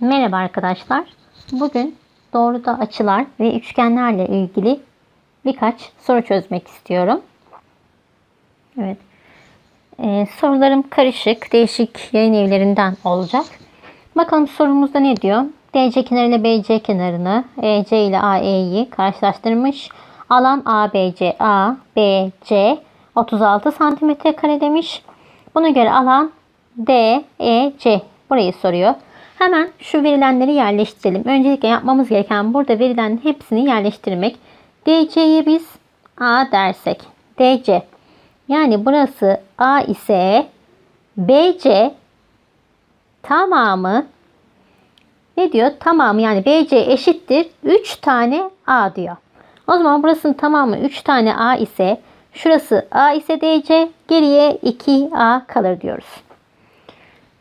Merhaba arkadaşlar. Bugün doğruda açılar ve üçgenlerle ilgili birkaç soru çözmek istiyorum. Evet. Ee, sorularım karışık, değişik yayın evlerinden olacak. Bakalım sorumuzda ne diyor? DC kenarı ile BC kenarını, EC ile AE'yi karşılaştırmış. Alan ABC, A, B, C 36 santimetre kare demiş. Buna göre alan D, E, C. Burayı soruyor. Hemen şu verilenleri yerleştirelim. Öncelikle yapmamız gereken burada verilen hepsini yerleştirmek. DC'ye biz A dersek. DC. Yani burası A ise BC tamamı ne diyor? Tamamı yani BC eşittir 3 tane A diyor. O zaman burasının tamamı 3 tane A ise şurası A ise DC geriye 2A kalır diyoruz.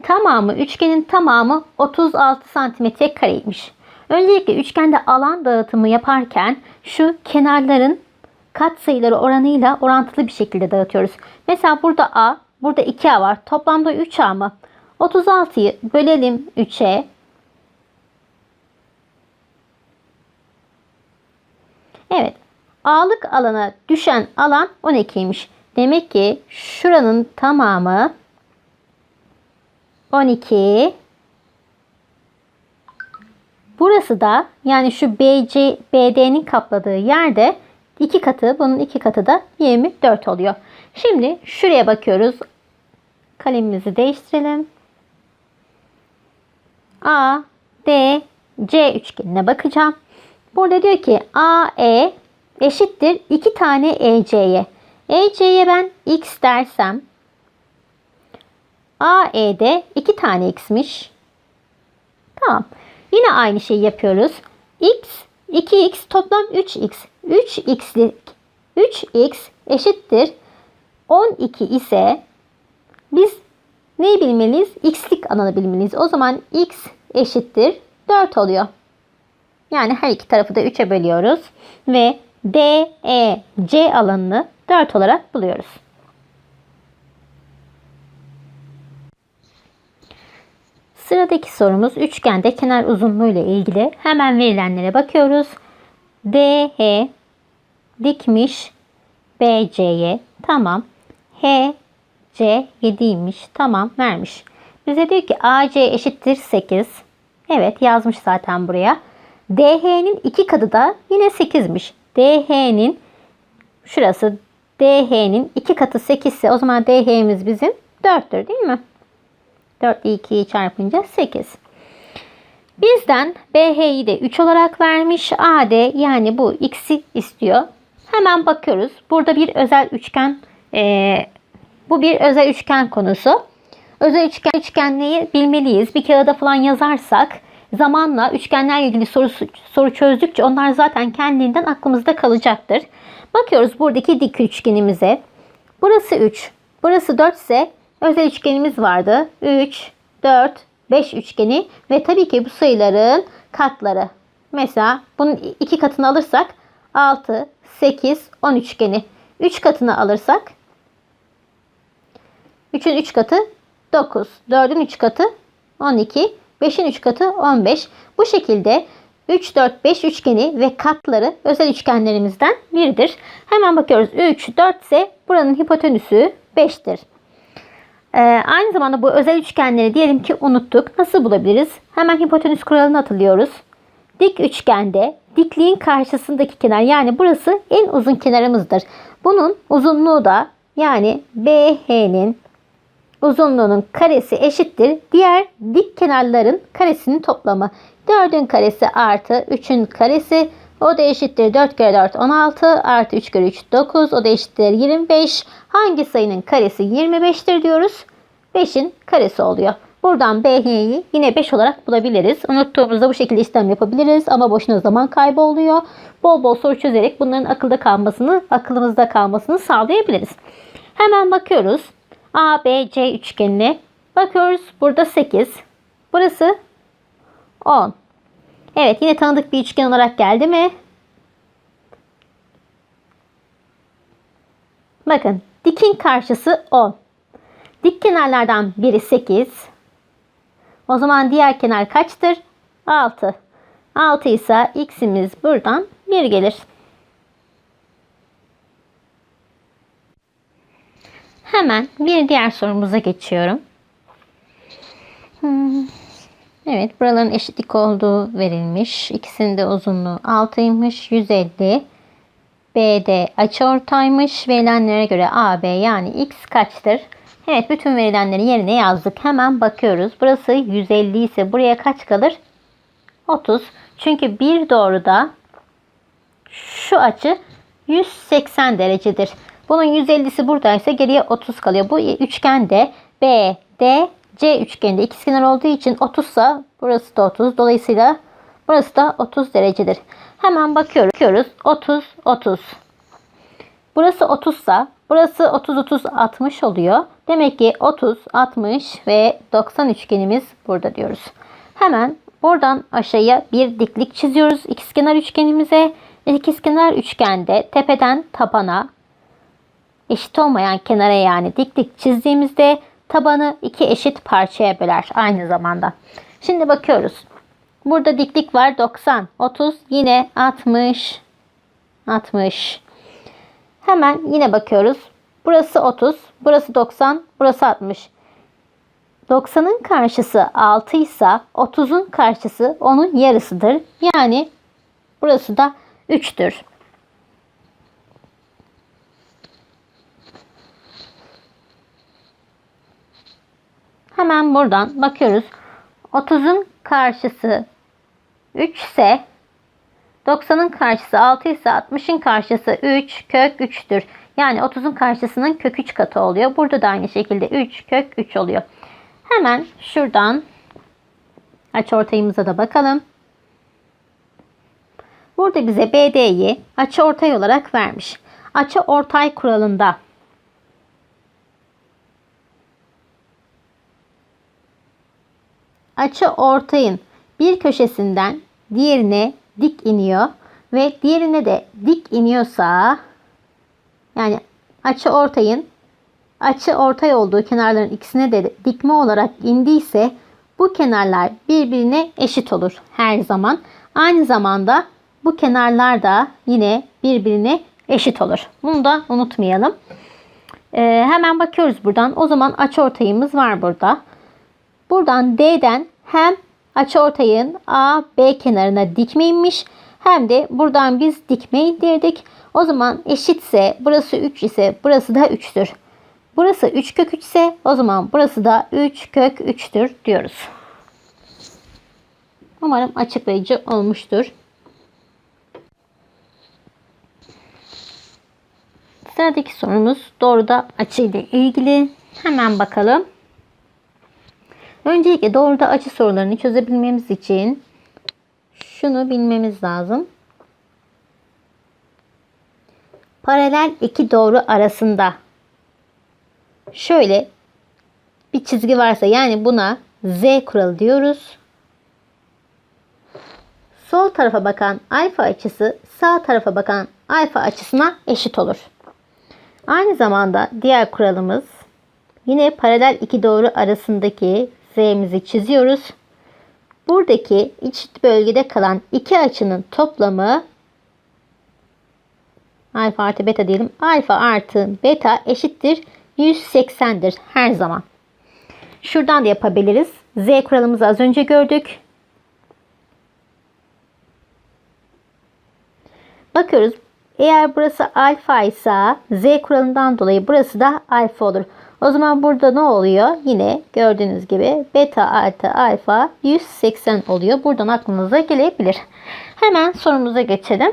Tamamı üçgenin tamamı 36 santimetre kareymiş. Öncelikle üçgende alan dağıtımı yaparken şu kenarların katsayıları oranıyla orantılı bir şekilde dağıtıyoruz. Mesela burada A, burada 2A var. Toplamda 3A mı? 36'yı bölelim 3'e. Evet. A'lık alana düşen alan 12'ymiş. Demek ki şuranın tamamı 12. Burası da yani şu BC, BD'nin kapladığı yerde iki katı, bunun iki katı da 24 oluyor. Şimdi şuraya bakıyoruz. Kalemimizi değiştirelim. A, D, C üçgenine bakacağım. Burada diyor ki AE eşittir 2 tane EC'ye. EC'ye ben X dersem AE'de 2 tane x'miş. Tamam. Yine aynı şeyi yapıyoruz. x 2x toplam 3x. 3x'lik 3x eşittir 12 ise biz neyi bilmeliyiz? x'lik alanı bilmeliyiz. O zaman x eşittir 4 oluyor. Yani her iki tarafı da 3'e bölüyoruz ve D, E, C alanını 4 olarak buluyoruz. Sıradaki sorumuz üçgende kenar uzunluğu ile ilgili. Hemen verilenlere bakıyoruz. DH dikmiş BC'ye. Tamam. HC 7'ymiş. Tamam vermiş. Bize diyor ki AC eşittir 8. Evet yazmış zaten buraya. DH'nin iki katı da yine 8'miş. DH'nin şurası DH'nin iki katı 8 ise o zaman DH'miz bizim 4'tür değil mi? 4 ile 2'yi çarpınca 8. Bizden BH'yi de 3 olarak vermiş. AD yani bu x'i istiyor. Hemen bakıyoruz. Burada bir özel üçgen e, bu bir özel üçgen konusu. Özel üçgen üçgenliği bilmeliyiz. Bir kağıda falan yazarsak zamanla üçgenlerle ilgili soru, soru çözdükçe onlar zaten kendinden aklımızda kalacaktır. Bakıyoruz buradaki dik üçgenimize. Burası 3, burası 4 ise özel üçgenimiz vardı. 3, 4, 5 üçgeni ve tabii ki bu sayıların katları. Mesela bunun iki katını alırsak 6, 8, 10 üçgeni. 3 katını alırsak 3'ün 3 katı 9, 4'ün 3 katı 12, 5'in 3 katı 15. Bu şekilde 3, 4, 5 üçgeni ve katları özel üçgenlerimizden biridir. Hemen bakıyoruz. 3, 4 ise buranın hipotenüsü 5'tir. Ee, aynı zamanda bu özel üçgenleri diyelim ki unuttuk. Nasıl bulabiliriz? Hemen hipotenüs kuralını hatırlıyoruz. Dik üçgende dikliğin karşısındaki kenar yani burası en uzun kenarımızdır. Bunun uzunluğu da yani BH'nin uzunluğunun karesi eşittir. Diğer dik kenarların karesinin toplamı. 4'ün karesi artı 3'ün karesi o da eşittir 4 kere 4 16 artı 3 kere 3 9 o da eşittir 25. Hangi sayının karesi 25'tir diyoruz. 5'in karesi oluyor. Buradan BH'yi yine 5 olarak bulabiliriz. Unuttuğumuzda bu şekilde işlem yapabiliriz ama boşuna zaman kaybı oluyor. Bol bol soru çözerek bunların akılda kalmasını, aklımızda kalmasını sağlayabiliriz. Hemen bakıyoruz. A, B, C üçgenine. Bakıyoruz burada 8. Burası 10. Evet yine tanıdık bir üçgen olarak geldi mi? Bakın dikin karşısı 10. Dik kenarlardan biri 8. O zaman diğer kenar kaçtır? 6. 6 ise x'imiz buradan 1 gelir. Hemen bir diğer sorumuza geçiyorum. Hmm. Evet buraların eşitlik olduğu verilmiş. İkisinin de uzunluğu 6'ymış. 150. BD açıortaymış. Verilenlere göre AB yani X kaçtır? Evet bütün verilenleri yerine yazdık. Hemen bakıyoruz. Burası 150 ise buraya kaç kalır? 30. Çünkü bir doğruda şu açı 180 derecedir. Bunun 150'si buradaysa geriye 30 kalıyor. Bu üçgende B, D, C üçgeninde ikizkenar olduğu için 30 ise burası da 30. Dolayısıyla burası da 30 derecedir. Hemen bakıyoruz. bakıyoruz. 30, 30. Burası 30 ise burası 30, 30, 60 oluyor. Demek ki 30, 60 ve 90 üçgenimiz burada diyoruz. Hemen buradan aşağıya bir diklik çiziyoruz ikizkenar üçgenimize. İkizkenar üçgende tepeden tabana eşit olmayan kenara yani diklik çizdiğimizde tabanı iki eşit parçaya böler aynı zamanda. Şimdi bakıyoruz. Burada diklik var 90, 30, yine 60, 60. Hemen yine bakıyoruz. Burası 30, burası 90, burası 60. 90'ın karşısı 6 ise 30'un karşısı onun yarısıdır. Yani burası da 3'tür. Hemen buradan bakıyoruz. 30'un karşısı 3 ise 90'ın karşısı 6 ise 60'ın karşısı 3 kök 3'tür. Yani 30'un karşısının kök 3 katı oluyor. Burada da aynı şekilde 3 kök 3 oluyor. Hemen şuradan açıortayımıza da bakalım. Burada bize BD'yi açıortay olarak vermiş. Açıortay kuralında açı ortayın bir köşesinden diğerine dik iniyor ve diğerine de dik iniyorsa yani açı ortayın açı ortay olduğu kenarların ikisine de dikme olarak indiyse bu kenarlar birbirine eşit olur her zaman. Aynı zamanda bu kenarlar da yine birbirine eşit olur. Bunu da unutmayalım. Ee, hemen bakıyoruz buradan. O zaman açıortayımız var burada. Buradan D'den hem açıortayın A, B kenarına dikme inmiş hem de buradan biz dikme indirdik. O zaman eşitse burası 3 ise burası da 3'tür. Burası 3 kök 3 ise o zaman burası da 3 kök 3'tür diyoruz. Umarım açıklayıcı olmuştur. Sıradaki sorumuz doğruda açı ile ilgili. Hemen bakalım. Öncelikle doğruda açı sorularını çözebilmemiz için şunu bilmemiz lazım. Paralel iki doğru arasında şöyle bir çizgi varsa yani buna Z kuralı diyoruz. Sol tarafa bakan alfa açısı sağ tarafa bakan alfa açısına eşit olur. Aynı zamanda diğer kuralımız yine paralel iki doğru arasındaki Z'mizi çiziyoruz. Buradaki iç bölgede kalan iki açının toplamı alfa artı beta diyelim. Alfa artı beta eşittir 180'dir her zaman. Şuradan da yapabiliriz. Z kuralımızı az önce gördük. Bakıyoruz. Eğer burası alfa ise Z kuralından dolayı burası da alfa olur. O zaman burada ne oluyor? Yine gördüğünüz gibi beta artı alfa 180 oluyor. Buradan aklınıza gelebilir. Hemen sorumuza geçelim.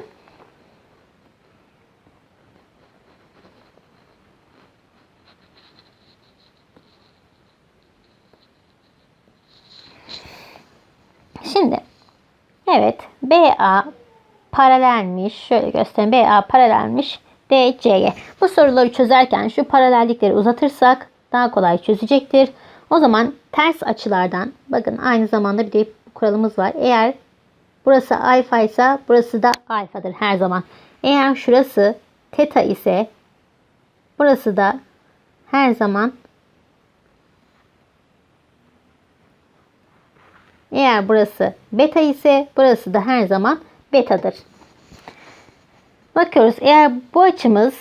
Şimdi evet BA paralelmiş. Şöyle göstereyim. BA paralelmiş. DC'ye. Bu soruları çözerken şu paralellikleri uzatırsak daha kolay çözecektir. O zaman ters açılardan bakın aynı zamanda bir de kuralımız var. Eğer burası alfa ise burası da alfadır her zaman. Eğer şurası teta ise burası da her zaman Eğer burası beta ise burası da her zaman betadır. Bakıyoruz eğer bu açımız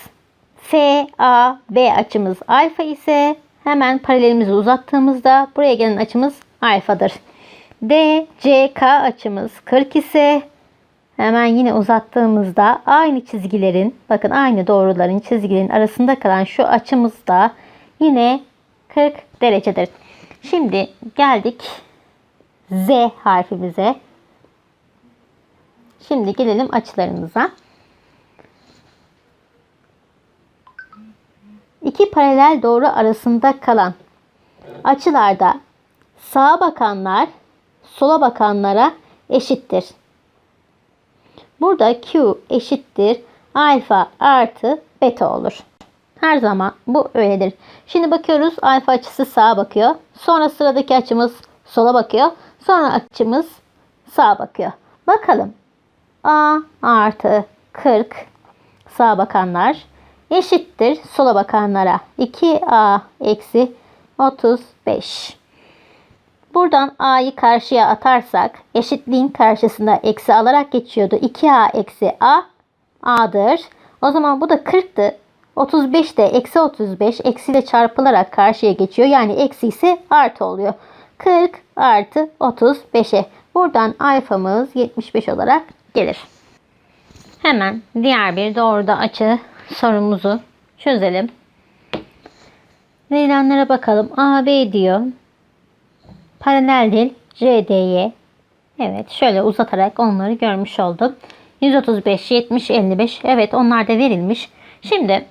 F, A, B açımız alfa ise hemen paralelimizi uzattığımızda buraya gelen açımız alfadır. D, C, K açımız 40 ise hemen yine uzattığımızda aynı çizgilerin bakın aynı doğruların çizgilerin arasında kalan şu açımız da yine 40 derecedir. Şimdi geldik Z harfimize. Şimdi gelelim açılarımıza. İki paralel doğru arasında kalan açılarda sağa bakanlar sola bakanlara eşittir. Burada Q eşittir alfa artı beta olur. Her zaman bu öyledir. Şimdi bakıyoruz alfa açısı sağa bakıyor. Sonra sıradaki açımız sola bakıyor. Sonra açımız sağa bakıyor. Bakalım. A artı 40 sağa bakanlar eşittir sola bakanlara. 2A eksi 35. Buradan A'yı karşıya atarsak eşitliğin karşısında eksi alarak geçiyordu. 2A eksi A A'dır. O zaman bu da 40'tı. 35 de eksi 35 eksiyle çarpılarak karşıya geçiyor. Yani eksi ise artı oluyor. 40 artı 35'e. Buradan alfamız 75 olarak gelir. Hemen diğer bir doğruda açı sorumuzu çözelim. Verilenlere bakalım. AB diyor. Paraleldir CD'ye. Evet şöyle uzatarak onları görmüş oldum. 135, 70, 55. Evet onlar da verilmiş. Şimdi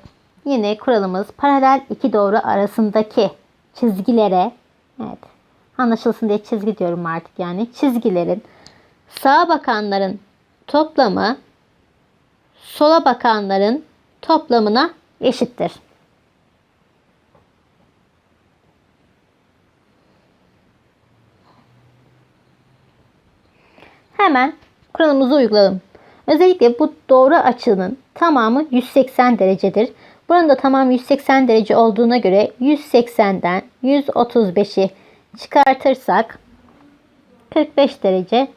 yine kuralımız paralel iki doğru arasındaki çizgilere evet anlaşılsın diye çizgi diyorum artık yani çizgilerin sağa bakanların toplamı sola bakanların toplamına eşittir. Hemen kuralımızı uygulayalım. Özellikle bu doğru açının tamamı 180 derecedir. Buranın da tamamı 180 derece olduğuna göre 180'den 135'i çıkartırsak 45 derece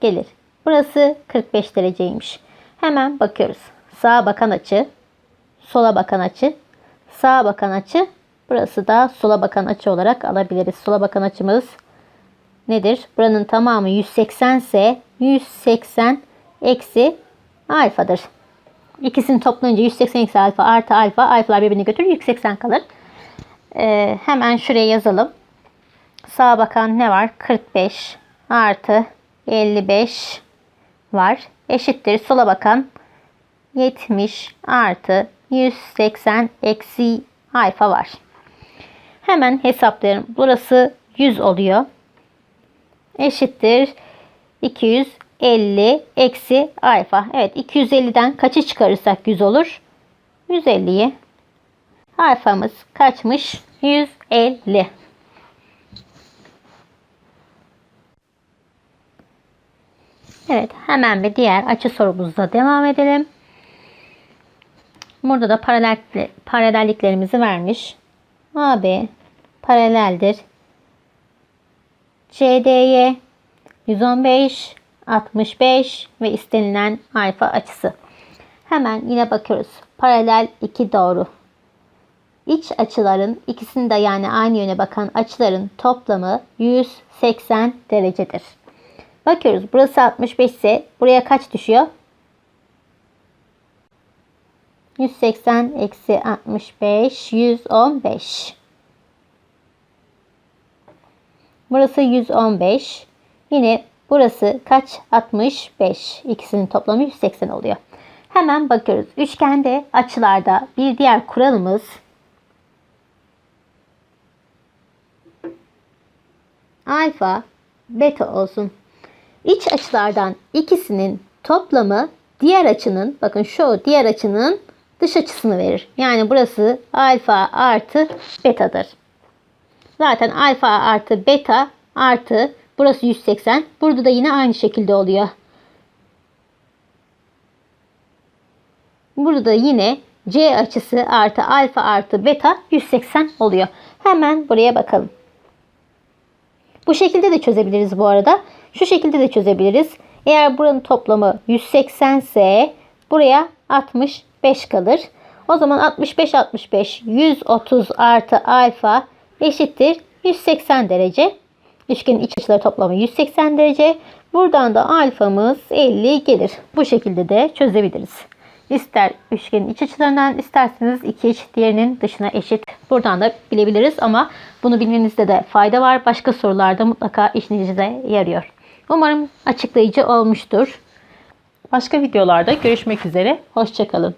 gelir. Burası 45 dereceymiş. Hemen bakıyoruz. Sağa bakan açı, sola bakan açı, sağa bakan açı. Burası da sola bakan açı olarak alabiliriz. Sola bakan açımız nedir? Buranın tamamı 180 ise 180 eksi alfadır. İkisini toplayınca 180 eksi alfa artı alfa. Alfalar birbirini götürür. 180 kalır. Ee, hemen şuraya yazalım. Sağa bakan ne var? 45 artı 55 var. Eşittir. Sola bakan 70 artı 180 eksi alfa var. Hemen hesaplayalım. Burası 100 oluyor. Eşittir. 250 eksi alfa. Evet 250'den kaçı çıkarırsak 100 olur? 150'yi. Alfamız kaçmış? 150. Evet hemen bir diğer açı sorumuzla devam edelim. Burada da paralel, paralelliklerimizi vermiş. AB paraleldir. CD'ye 115, 65 ve istenilen alfa açısı. Hemen yine bakıyoruz. Paralel iki doğru. İç açıların ikisini de yani aynı yöne bakan açıların toplamı 180 derecedir. Bakıyoruz. Burası 65 ise buraya kaç düşüyor? 180 eksi 65 115. Burası 115. Yine burası kaç? 65. İkisinin toplamı 180 oluyor. Hemen bakıyoruz. Üçgende açılarda bir diğer kuralımız alfa beta olsun. İç açılardan ikisinin toplamı diğer açının bakın şu diğer açının dış açısını verir. Yani burası alfa artı betadır. Zaten alfa artı beta artı burası 180. Burada da yine aynı şekilde oluyor. Burada yine C açısı artı alfa artı beta 180 oluyor. Hemen buraya bakalım. Bu şekilde de çözebiliriz bu arada. Şu şekilde de çözebiliriz. Eğer buranın toplamı 180 ise buraya 65 kalır. O zaman 65 65 130 artı alfa eşittir 180 derece. Üçgenin iç açıları toplamı 180 derece. Buradan da alfamız 50 gelir. Bu şekilde de çözebiliriz. İster üçgenin iç açılarından isterseniz iki eşit diğerinin dışına eşit. Buradan da bilebiliriz ama bunu bilmenizde de fayda var. Başka sorularda mutlaka işinize yarıyor. Umarım açıklayıcı olmuştur. Başka videolarda görüşmek üzere. Hoşçakalın.